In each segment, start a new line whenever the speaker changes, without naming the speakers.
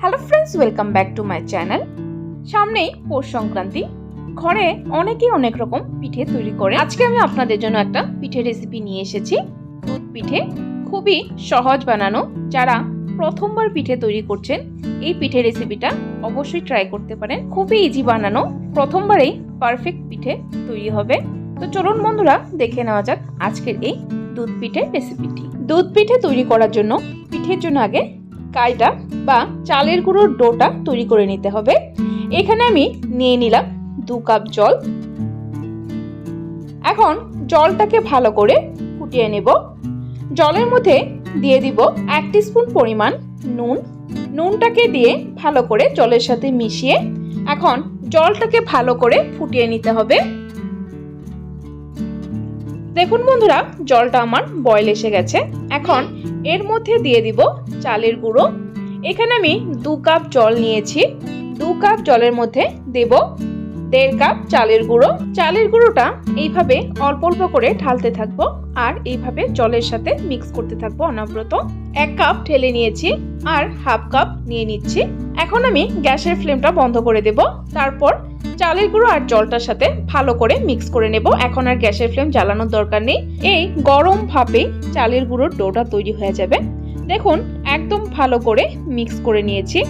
Hello friends welcome back to my channel সামনেই পৌষ সংক্রান্তি। ঘরে অনেকেই অনেক রকম পিঠে তৈরি করে। আজকে আমি আপনাদের জন্য একটা পিঠে রেসিপি নিয়ে এসেছি। দুধ পিঠে। খুবই সহজ বানানো। যারা প্রথমবার পিঠে তৈরি করছেন, এই পিঠে রেসিপিটা অবশ্যই ট্রাই করতে পারেন। খুবই ইজি বানানো। প্রথমবারেই পারফেক্ট পিঠে তৈরি হবে। তো চলুন বন্ধুরা, দেখে নেওয়া যাক আজকের এই দুধ পিঠে রেসিপিটি দুধ পিঠে তৈরি করার জন্য পিঠের জন্য আগে কাইটা বা চালের গুঁড়োর ডোটা তৈরি করে নিতে হবে। এখানে আমি নিয়ে নিলাম দু কাপ জল। এখন জলটাকে ভালো করে ফুটিয়ে নেব। জলের মধ্যে দিয়ে দিব এক স্পুন পরিমাণ নুন। নুনটাকে দিয়ে ভালো করে জলের সাথে মিশিয়ে এখন জলটাকে ভালো করে ফুটিয়ে নিতে হবে। দেখুন বন্ধুরা, জলটা আমার বয়েল এসে গেছে। এখন এর মধ্যে দিয়ে দিব চালের গুঁড়ো। এখানে আমি দু কাপ জল নিয়েছি। দু কাপ জলের মধ্যে দেব দেড় কাপ চালের গুঁড়ো। চালের গুঁড়োটা এইভাবে অল্প অল্প করে ঢালতে থাকব আর এইভাবে জলের সাথে মিক্স করতে থাকব অনবরত। এক কাপ ঢেলে নিয়েছি আর হাফ কাপ নিয়ে নিচ্ছি। এখন আমি গ্যাসের ফ্লেমটা বন্ধ করে দেব। তারপর চালের গুঁড়ো আর জলটার সাথে ভালো করে মিক্স করে নেব। এখন আর গ্যাসের ফ্লেম জ্বালানোর দরকার নেই। এই গরম ভাপে চালের গুঁড়োর ডোটা তৈরি হয়ে যাবে। দেখুন, একদম ভালো করে মিক্স করে নিয়েছি।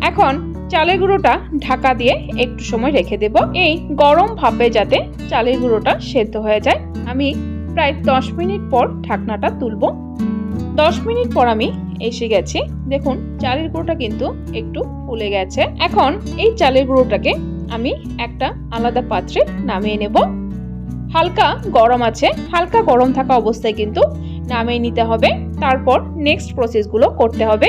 এখন চালের গুঁড়োটা ঢাকা দিয়ে একটু সময় রেখে দেব। এই গরম ভাপে যাতে চালের গুঁড়োটা সেদ্ধ হয়ে যায়। আমি প্রায় দশ মিনিট পর ঢাকনাটা তুলবো। দশ মিনিট পর আমি এসে গেছি। দেখুন, চালের গুঁড়োটা কিন্তু একটু ফুলে গেছে। এখন এই চালের গুঁড়োটাকে আমি একটা আলাদা পাত্রে নামিয়ে নেব। হালকা গরম আছে, হালকা গরম থাকা অবস্থায় কিন্তু নামিয়ে নিতে হবে। তারপর নেক্সট প্রসেসগুলো করতে হবে।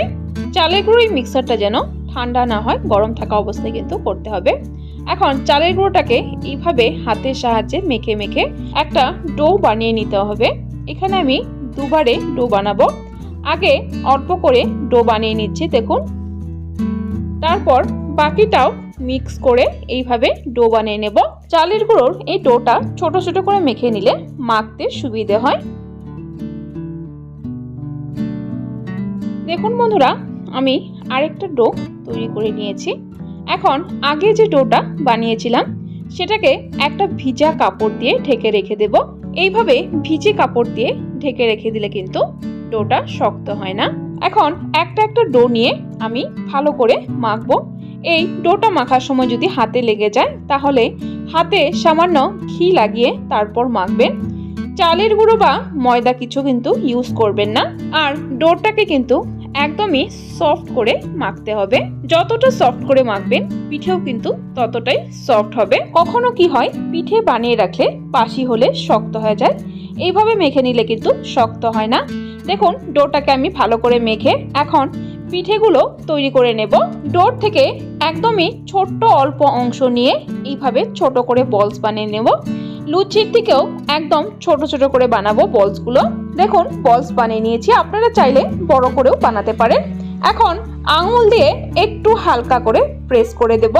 চালের গুঁড়ো মিক্সারটা যেন ঠান্ডা না হয়, গরম থাকা অবস্থায় কিন্তু করতে হবে। এখন চালের গুঁড়োটাকে এইভাবে হাতের সাহায্যে মেখে মেখে একটা ডো বানিয়ে নিতে হবে। এখানে আমি দুবারে ডো বানাবো। আগে অল্প করে ডো বানিয়ে নিচ্ছি, দেখুন। তারপর বাকিটাও মিক্স করে এইভাবে ডো বানিয়ে নেব। চালের গুঁড়োর এই ডোটা ছোট ছোট করে মেখে নিলে মাখতে সুবিধে হয়। দেখুন বন্ধুরা, আমি আরেকটা ডো তৈরি করে নিয়েছি। এখন আগে যে ডোটা বানিয়েছিলাম, সেটাকে একটা ভিজা কাপড় দিয়ে ঢেকে রেখে দেব। এইভাবে ভিজে কাপড় দিয়ে ঢেকে রেখে দিলে কিন্তু ডোটা শক্ত হয় না। এখন একটা একটা ডো নিয়ে আমি ভালো করে মাখবো। এই ডোটা মাখার সময় যদি হাতে লেগে যায়, তাহলে হাতে সামান্য ঘি লাগিয়ে তারপর মাখবেন। চালের গুঁড়ো বা ময়দা কিছু কিন্তু ইউজ করবেন না। আর ডোরটাকে কিন্তু একদমই সফট করে মাখতে হবে। যতটা সফট করে মাখবেন, পিঠেও কিন্তু ততটাই সফট হবে। কখনো কি হয়, পিঠে বানিয়ে রাখলে পাশি হলে শক্ত হয়ে যায়। এইভাবে মেখে নিলে কিন্তু শক্ত হয় না। দেখুন, ডোটাকে আমি ভালো করে মেখে এখন পিঠেগুলো তৈরি করে নেব। ডোর থেকে একদমই ছোট্ট অল্প অংশ নিয়ে এইভাবে ছোট করে বলস বানিয়ে নেব। লুচির থেকেও একদম ছোট ছোট করে বানাবো বলসগুলো। দেখুন, বলস বানিয়ে নিয়েছি। আপনারা চাইলে বড় করেও বানাতে পারেন। এখন আঙুল দিয়ে একটু হালকা করে প্রেস করে দেব।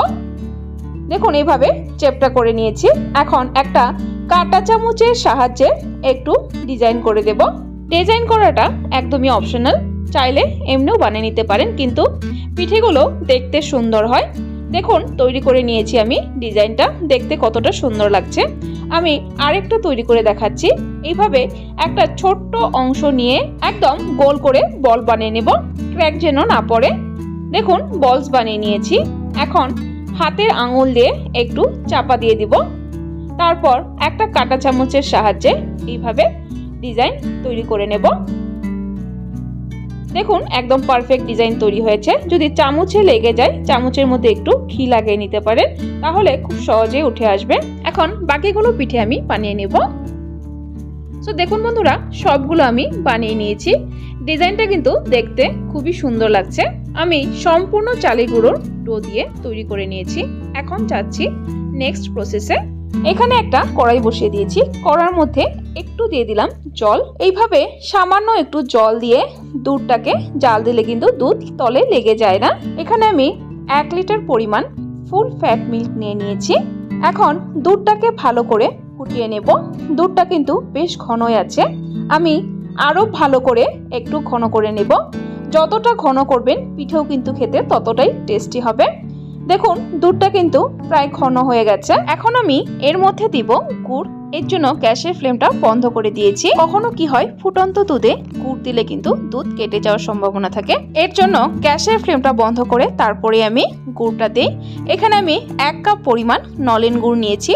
দেখুন, এইভাবে চেপটা করে নিয়েছি। এখন একটা কাটা চামচের সাহায্যে একটু ডিজাইন করে দেব। ডিজাইন করাটা একদমই অপশনাল। চাইলে এমনিও বানিয়ে নিতে পারেন, কিন্তু পিঠেগুলো দেখতে সুন্দর হয়। দেখুন, তৈরি করে নিয়েছি আমি ডিজাইনটা, দেখতে কতটা সুন্দর লাগছে। আমি আরেকটা তৈরি করে দেখাচ্ছি। এইভাবে একটা ছোট্ট অংশ নিয়ে একদম গোল করে বল বানিয়ে নেব, ক্র্যাক যেন না পড়ে। দেখুন, বলস বানিয়ে নিয়েছি। এখন হাতের আঙুল দিয়ে একটু চাপা দিয়ে দিব। তারপর একটা কাটা চামচের সাহায্যে এইভাবে ডিজাইন তৈরি করে নেব। দেখুন, একদম পারফেক্ট ডিজাইন তৈরি হয়েছে। যদি চামচে লেগে যায়, চামচের মধ্যে একটু ঘি লাগিয়ে নিতে পারেন, তাহলে খুব সহজেই উঠে আসবে। এখন বাকিগুলো পিঠে আমি বানিয়ে নেব। সো দেখুন বন্ধুরা, সবগুলো আমি বানিয়ে নিয়েছি। ডিজাইনটা কিন্তু দেখতে খুবই সুন্দর লাগছে। আমি সম্পূর্ণ চালের গুঁড়োর ডো দিয়ে তৈরি করে নিয়েছি। এখন চাচ্ছি নেক্সট প্রসেসে এখানে একটা কড়াই বসিয়ে দিয়েছি। কড়ার মধ্যে একটু দিয়ে দিলাম জল। এইভাবে সামান্য একটু জল দিয়ে দুধটাকে জাল দিলে কিন্তু দুধ তলে লেগে যায় না। এখানে আমি এক লিটার পরিমাণ ফুল ফ্যাট মিল্ক নিয়ে নিয়েছি। এখন দুধটাকে ভালো করে ফুটিয়ে নেব। দুধটা কিন্তু বেশ ঘনই আছে। আমি আরও ভালো করে একটু ঘন করে নেব। যতটা ঘন করবেন, পিঠেও কিন্তু খেতে ততটাই টেস্টি হবে। দেখুন, দুধটা কিন্তু প্রায় ঘন হয়ে গেছে। এখন আমি এর মধ্যে দিব গুড়। এর জন্য গ্যাসের ফ্লেমটা বন্ধ করে দিয়েছি। কখনো কি হয়, ফুটন্ত দুধে গুড় দিলে কিন্তু দুধ কেটে যাওয়ার সম্ভাবনা থাকে। এর জন্য গ্যাসের ফ্লেমটা বন্ধ করে তারপরে আমি গুড়টা দিই। এখানে আমি এক কাপ পরিমাণ নলেন গুড় নিয়েছি।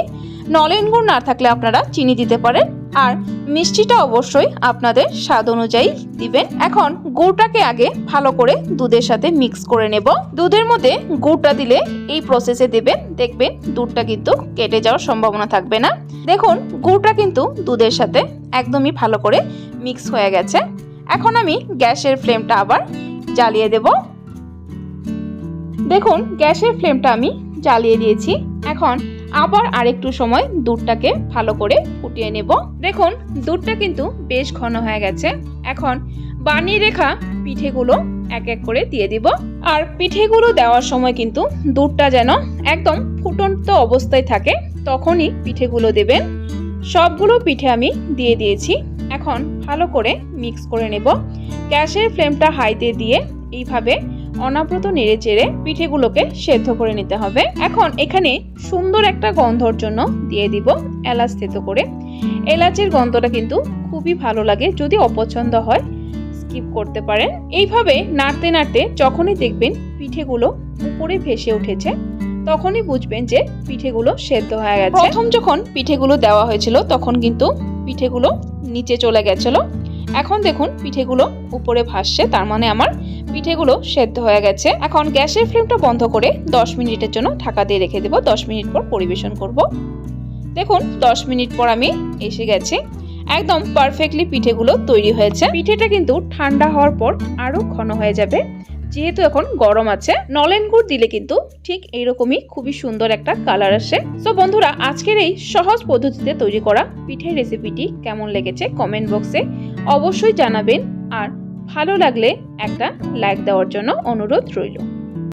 নলেন গুড় না থাকলে আপনারা চিনি দিতে পারেন। আর মিষ্টিটা অবশ্যই আপনাদের স্বাদ অনুযায়ী দিবেন। এখন গুড়টাকে আগে ভালো করে দুধের সাথে মিক্স করে নেব। দুধের মধ্যে গুড়টা দিলে এই প্রসেসে দেবেন। দেখবেন দুধটা কিন্তু কেটে যাওয়ার সম্ভাবনা থাকবে না। দেখুন, গুড়টা কিন্তু দুধের সাথে একদমই ভালো করে মিক্স হয়ে গেছে। এখন আমি গ্যাসের ফ্লেমটা আবার জ্বালিয়ে দেব। দেখুন, গ্যাসের ফ্লেমটা আমি জ্বালিয়ে দিয়েছি। এখন আবার আরেকটু সময় দুধটাকে ভালো করে ফুটিয়ে নেব। দেখুন, দুধটা কিন্তু বেশ ঘন হয়ে গেছে। এখন বানিয়ে রেখা পিঠেগুলো এক এক করে দিয়ে দিব। আর পিঠেগুলো দেওয়ার সময় কিন্তু দুধটা যেন একদম ফুটন্ত অবস্থায় থাকে, তখনই পিঠেগুলো দেবেন। সবগুলো পিঠে আমি দিয়ে দিয়েছি। এখন ভালো করে মিক্স করে নেব। গ্যাসের ফ্লেমটা হাইতে দিয়ে এইভাবে অনাব্রত নেড়ে চেড়ে পিঠেগুলোকে সেদ্ধ করে নিতে হবে। এখন এখানে সুন্দর একটা গন্ধর জন্য দিয়ে দিব এলাচ থেতো করে। এলাচের গন্ধটা কিন্তু খুবই ভালো লাগে, যদি অপছন্দ হয়, স্কিপ করতে পারেন। এইভাবে নাড়তে নাড়তে যখনই দেখবেন পিঠেগুলো উপরে ভেসে উঠেছে, তখনই বুঝবেন যে পিঠেগুলো সেদ্ধ হয়ে গেছে। প্রথম যখন পিঠেগুলো দেওয়া হয়েছিল, তখন কিন্তু পিঠেগুলো নিচে চলে গেছিল। এখন দেখুন, পিঠেগুলো উপরে ভাসছে, তার মানে আমার পিঠেগুলো সেদ্ধ হয়ে গেছে। এখন গ্যাসের ফ্লেমটা বন্ধ করে 10 মিনিটের জন্য ঢাকা দিয়ে রেখে দেবো। 10 মিনিট পর পরিবেশন করব। দেখুন 10 মিনিট পর আমি এসে গেছি। একদম পারফেক্টলি পিঠেগুলো তৈরি হয়েছে। পিঠেটা কিন্তু ঠান্ডা হওয়ার পর আরও ঘন হয়ে যাবে। যেহেতু এখন গরম আছে, নলেন গুড় দিলে কিন্তু ঠিক এইরকমই খুবই সুন্দর একটা কালার আসে। তো বন্ধুরা, আজকের এই সহজ পদ্ধতিতে তৈরি করা পিঠের রেসিপিটি কেমন লেগেছে কমেন্ট বক্সে অবশ্যই জানাবেন। আর ভালো লাগলে একটা লাইক দেওয়ার জন্য অনুরোধ রইল।